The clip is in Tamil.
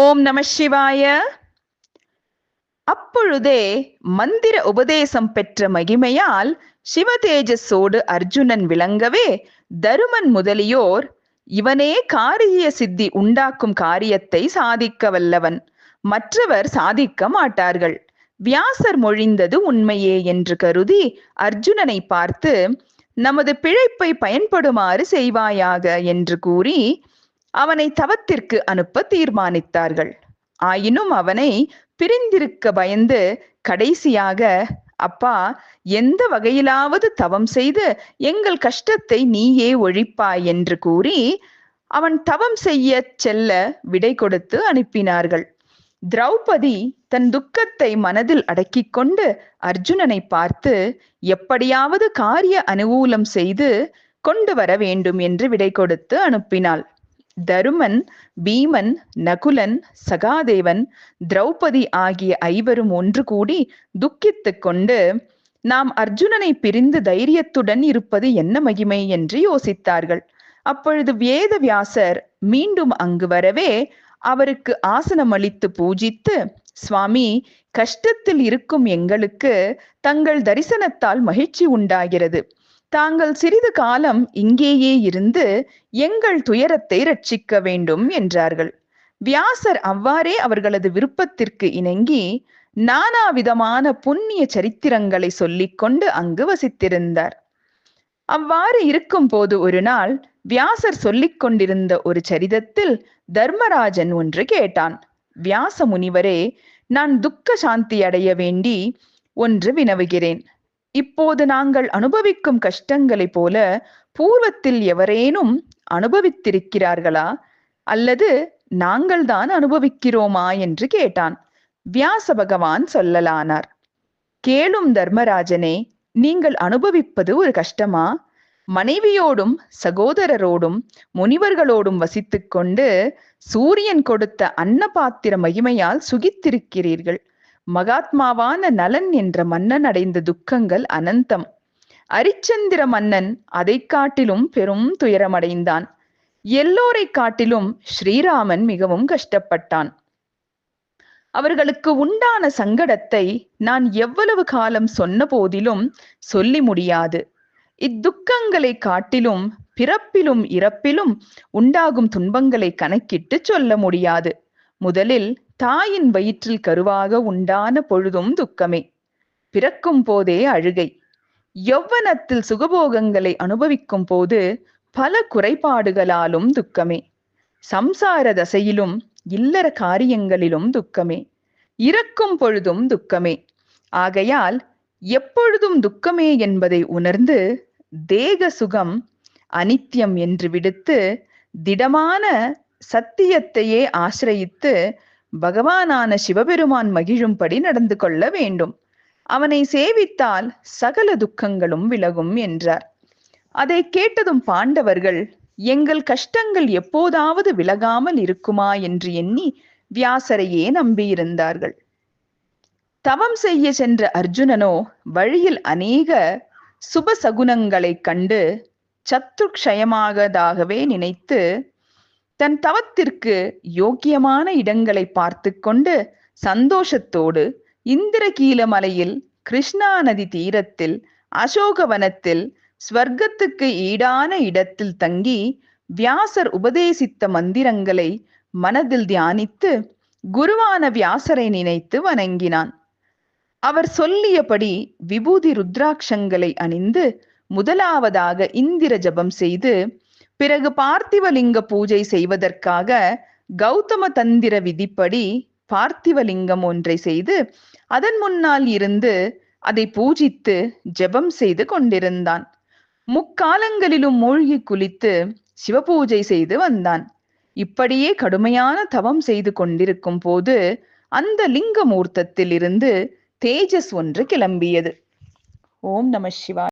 ஓம் நம சிவாய. அப்பொழுதே மந்திர உபதேசம் பெற்ற மகிமையால் சிவதேஜஸோடு அர்ஜுனன் விளங்கவே தருமன் முதலியோர் இவனே காரிய சித்தி உண்டாக்கும் காரியத்தை சாதிக்க வல்லவன். மற்றவர் சாதிக்க மாட்டார்கள். வியாசர் மொழிந்தது உண்மையே என்று கருதி அர்ஜுனனை பார்த்து நமது பிழைப்பை பயன்படுமாறு செய்வாயாக என்று கூறி அவனை தவத்திற்கு அனுப்ப தீர்மானித்தார்கள். ஆயினும் அவனை பிரிந்திருக்க பயந்து கடைசியாக அப்பா எந்த வகையிலாவது தவம் செய்து எங்கள் கஷ்டத்தை நீயே ஒழிப்பாய் என்று கூறி அவன் தவம் செய்ய செல்ல விடை கொடுத்து அனுப்பினார்கள். திரௌபதி தன் துக்கத்தை மனதில் அடக்கிக் கொண்டு அர்ஜுனனை பார்த்து எப்படியாவது காரிய அனுகூலம் செய்து கொண்டு வர வேண்டும் என்று விடை கொடுத்து அனுப்பினாள். தருமன் பீமன் நகுலன் சகாதேவன் திரௌபதி ஆகிய ஐவரும் ஒன்று கூடி துக்கித்துக் கொண்டு நாம் அர்ஜுனனை பிரிந்து தைரியத்துடன் இருப்பது என்ன மகிமை என்று யோசித்தார்கள். அப்பொழுது வேத வியாசர் மீண்டும் அங்கு வரவே அவருக்கு ஆசனம் அளித்து பூஜித்து சுவாமி கஷ்டத்தில் இருக்கும் எங்களுக்கு தங்கள் தரிசனத்தால் மகிழ்ச்சி உண்டாகிறது. தாங்கள் சிறிது காலம் இங்கேயே இருந்து எங்கள் துயரத்தை ரட்சிக்க வேண்டும் என்றார்கள். வியாசர் அவ்வாறே அவர்களது விருப்பத்திற்கு இணங்கி நானாவிதமான புண்ணிய சரித்திரங்களை சொல்லிக்கொண்டு அங்கு வசித்திருந்தார். அவ்வாறு இருக்கும் போது ஒரு நாள் வியாசர் சொல்லிக் கொண்டிருந்த ஒரு சரிதத்தில் தர்மராஜன் ஒன்று கேட்டான். வியாச முனிவரே நான் துக்க சாந்தி அடைய வேண்டி ஒன்று வினவுகிறேன். இப்போது நாங்கள் அனுபவிக்கும் கஷ்டங்களைப் போல பூர்வத்தில் எவரேனும் அனுபவித்திருக்கிறார்களா? அல்லது நாங்கள் தான் அனுபவிக்கிறோமா? என்று கேட்டான். வியாச பகவான் சொல்லலானார். கேளும் தர்மராஜனே நீங்கள் அனுபவிப்பது ஒரு கஷ்டமா? மனைவியோடும் சகோதரரோடும் முனிவர்களோடும் வசித்துக் கொண்டு சூரியன் கொடுத்த அன்னபாத்திர மகிமையால் சுகித்திருக்கிறீர்கள். மகாத்மாவான நலன் என்ற மன்னன் அடைந்த துக்கங்கள் அனந்தம். அரிச்சந்திர மன்னன் அதை காட்டிலும் பெரும் துயரமடைந்தான். எல்லோரை காட்டிலும் ஸ்ரீராமன் மிகவும் கஷ்டப்பட்டான். அவர்களுக்கு உண்டான சங்கடத்தை நான் எவ்வளவு காலம் சொன்ன போதிலும் சொல்லி முடியாது. இத்துக்கங்களை காட்டிலும் பிறப்பிலும் இறப்பிலும் உண்டாகும் துன்பங்களை கணக்கிட்டு சொல்ல முடியாது. முதலில் தாயின் வயிற்றில் கருவாக உண்டான பொழுதும் துக்கமே. பிறக்கும் போதே அழுகை. யௌவனத்தில் சுகபோகங்களை அனுபவிக்கும் போது பல குறைபாடுகளாலும் துக்கமே. சம்சார தசையிலும் இல்லற காரியங்களிலும் துக்கமே. இறக்கும் பொழுதும் துக்கமே. ஆகையால் எப்பொழுதும் துக்கமே என்பதை உணர்ந்து தேக சுகம் அனித்யம் என்று விடுத்து திடமான சத்தியத்தையே ஆசிரயித்து பகவானான சிவபெருமான் மகிழும்படி நடந்து கொள்ள வேண்டும். அவனை சேவித்தால் சகல துக்கங்களும் விலகும் என்றார். அதை கேட்டதும் பாண்டவர்கள் எங்கள் கஷ்டங்கள் எப்போதாவது விலகாமல் இருக்குமா? என்று எண்ணி வியாசரையே நம்பியிருந்தார்கள். தவம் செய்ய சென்ற அர்ஜுனனோ வழியில் அநேக சுபசகுனங்களைக் கண்டு சத்துக்ஷயமாகதாகவே நினைத்து தன் தவத்திற்கு யோக்கியமான இடங்களை பார்த்து கொண்டு சந்தோஷத்தோடு இந்திரகீல மலையில் கிருஷ்ணா நதி தீரத்தில் அசோகவனத்தில் ஸ்வர்க்கத்துக்கு ஈடான இடத்தில் தங்கி வியாசர் உபதேசித்த மந்திரங்களை மனதில் தியானித்து குருவான வியாசரை நினைத்து வணங்கினான். அவர் சொல்லியபடி விபூதி ருத்ராட்சங்களை அணிந்து முதலாவதாக இந்திர ஜபம் செய்து பிறகு பார்த்திவலிங்க பூஜை செய்வதற்காக கௌதம தந்திர விதிப்படி பார்த்திவலிங்கம் ஒன்றை செய்து அதன் முன்னால் இருந்து அதை பூஜித்து ஜெபம் செய்து கொண்டிருந்தான். முக்காலங்களிலும் மூழ்கி குளித்து சிவபூஜை செய்து வந்தான். இப்படியே கடுமையான தவம் செய்து கொண்டிருக்கும் போது அந்த லிங்க மூர்த்தத்தில் இருந்து தேஜஸ் ஒன்று கிளம்பியது. ஓம் நம சிவா